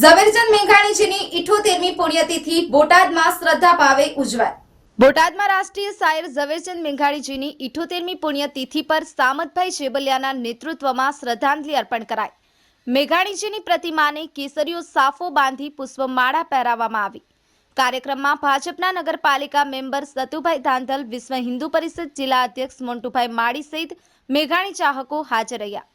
ઝવેરચંદ મેઘાણીજીની ઇઠોતેરમી પુણ્યતિથિ બોટાદમાં શ્રદ્ધા ભાવે ઉજવાય. બોટાદમાં રાષ્ટ્રીય શાયર ઝવેરચંદ મેઘાણીજીની ઇઠોતેરમી પુણ્યતિથિ પર સામતભાઈ જેબલિયાના નેતૃત્વમાં શ્રદ્ધાંજલિ અર્પણ કરાઈ. મેઘાણીજીની પ્રતિમાને કેસરીઓ સાફો બાંધી પુષ્પમાળા પહેરાવવામાં આવી. કાર્યક્રમમાં ભાજપના નગરપાલિકા મેમ્બર સતુભાઈ ધાંધલ, વિશ્વ હિન્દુ પરિષદ જિલ્લા અધ્યક્ષ મોન્ટુભાઈ માળી સહિત મેઘાણી ચાહકો હાજર રહ્યા.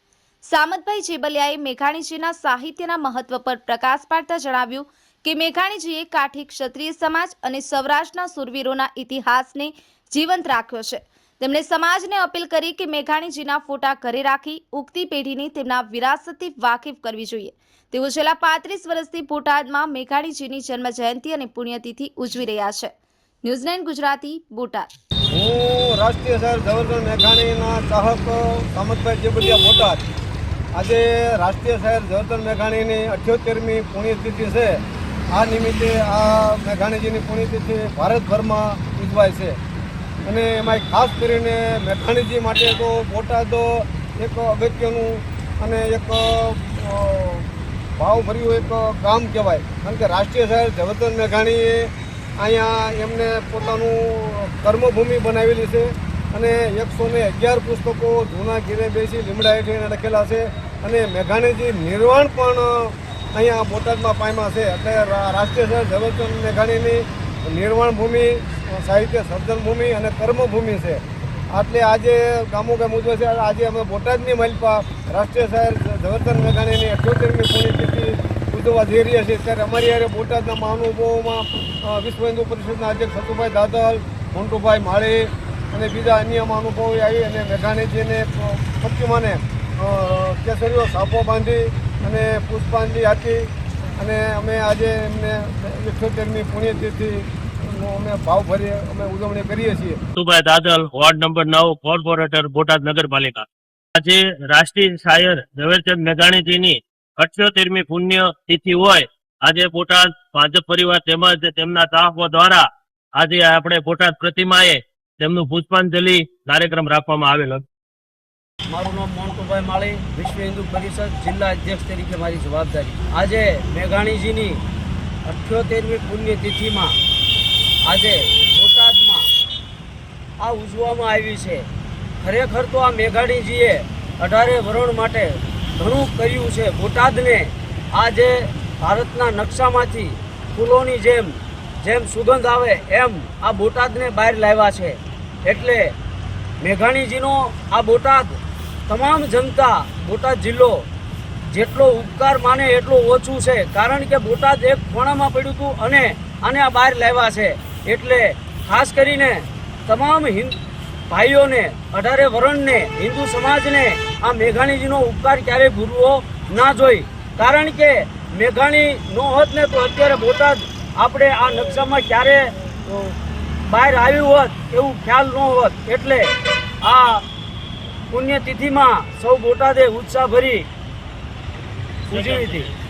સામતભાઈ જેબલિયાએ મેઘાણીજીના સાહિત્યના મહત્વ પર પ્રકાશ પાડતા જણાવ્યું કે મેઘાણીજીએ કાઠી ક્ષત્રિય સમાજ અને સૌરાષ્ટ્રના સુરવીરોના ઇતિહાસને જીવંત રાખ્યો છે. તેમણે સમાજને અપીલ કરી કે મેઘાણીજીના ફોટા ઘરે રાખી ઉગતી પેઢીને તેમના વિરાસતથી વાકેફ કરવી જોઈએ. તેઓ છેલ્લા પાંત્રીસ વર્ષથી બોટાદમાં મેઘાણીજીની જન્મ જયંતિ અને પુણ્યતિથિ ઉજવી રહ્યા છે. New Zealand Gujarati, Botad. હું રાષ્ટ્રીય શહેર ઝવેરચંદ મેઘાણીના ચાહક સામતભાઈ જેબલિયા બોટાદ. આજે રાષ્ટ્રીય શહેર ઝવેરચંદ મેઘાણીની અઠ્યોતેરમી પુણ્યતિથિ છે. આ નિમિત્તે આ મેઘાણીજીની પુણ્યતિથિ ભારતભરમાં ઉજવાય છે. અને એમાં ખાસ કરીને મેઘાણીજી માટે તો બોટાદ એક અગત્યનું અને એક ભાવભર્યું એક ગામ કહેવાય. કારણ કે રાષ્ટ્રીય શહેર ઝવેરચંદ મેઘાણીએ અહીંયા એમને પોતાનું કર્મભૂમિ બનાવેલી છે. અને એકસો ને અગિયાર પુસ્તકો જૂના ગીરે બેસી લીમડા હેઠળ લખેલા છે અને મેઘાણીજી નિર્વાણ પણ અહીંયા બોટાદમાં પામ્યા છે. એટલે રાષ્ટ્રીય સર ઝવેરચંદ મેઘાણીની નિર્વાણ ભૂમિ, સાહિત્ય સર્જન ભૂમિ અને કર્મભૂમિ છે. એટલે આજે ગામો ગામ ઉજવે છે. આજે અમે બોટાદની મલપા રાષ્ટ્રીય શહેર ઝવેરચંદ મેઘાણીની અઠ્યોતેરમી પુણ્યતિથિ ઉજવવા જઈ રહ્યા છીએ. ત્યારે અમારી યારે બોટાદના મહાનુભાવોમાં વિશ્વ હિન્દુ પરિષદના અધ્યક્ષ સતુભાઈ દાદલ, મોન્ટુભાઈ માળી અને બીજા અન્ય મહાનુભાવો આવી અને મેઘાણીજીને પ્રતિમાને કેસરીઓ, સાપો બાંધી અને પુષ્પાંજલિ આપી અને અમે આજે એમને અઠ્યોતેરમી પુણ્યતિથિ, અમે ભાવભરી અમે ઉજવણી કરીએ છીએ. સુભાઈ દાદલ, વોર્ડ નંબર નવ, કોર્પોરેટર, બોટાદ નગરપાલિકા. આજે રાષ્ટ્રીય શાયર ઝવેરચંદ મેઘાણીજીની અઠ્યોતેરમી પુણ્ય તિથિ હોય. આજે બોટાદ ભાજપ પરિવાર તેમજ તેમના ચાહકો દ્વારા આજે આપણે બોટાદ પ્રતિમાએ તેમનું પુષ્પાંજલિ કાર્યક્રમ રાખવામાં આવેલ મારું નામ મોન્ટુભાઈ માળી, વિશ્વ હિન્દુ પરિષદ જિલ્લા અધ્યક્ષ તરીકે મારી જવાબદારી. આજે મેઘાણીજીની અઠ્યોતેરમી પુણ્યતિથિમાં આજે બોટાદમાં આ ઉજવવામાં આવી છે. ખરેખર તો આ મેઘાણીજીએ અઢારે વરણ માટે ઘણું કર્યું છે. બોટાદને આજે ભારતના નકશામાંથી ફૂલોની જેમ જેમ સુગંધ આવે એમ આ બોટાદને બહાર લાવ્યા છે. એટલે મેઘાણીજીનો આ બોટાદ તમામ જનતા, બોટાદ જિલ્લો જેટલો ઉપકાર માને એટલું ઓછું છે. કારણ કે બોટાદ એક ખૂણામાં પડ્યું હતું અને આને આ બહાર લાવ્યા છે. એટલે ખાસ કરીને તમામ હિન્દ ભાઈઓને, અઢારે વરણને, હિન્દુ સમાજને આ મેઘાણીજીનો ઉપકાર ક્યારેય ભૂલવો ના જોઈ. કારણ કે મેઘાણી નો હોત ને તો અત્યારે બોટાદ આપણે આ નકશામાં ક્યારે બહાર આવ્યું હોત. એવું ખ્યાલ ન હોત. એટલે આ પુણ્યતિથિમાં સૌ બોટાદે ઉત્સાહ ભરી ઉજવી હતી.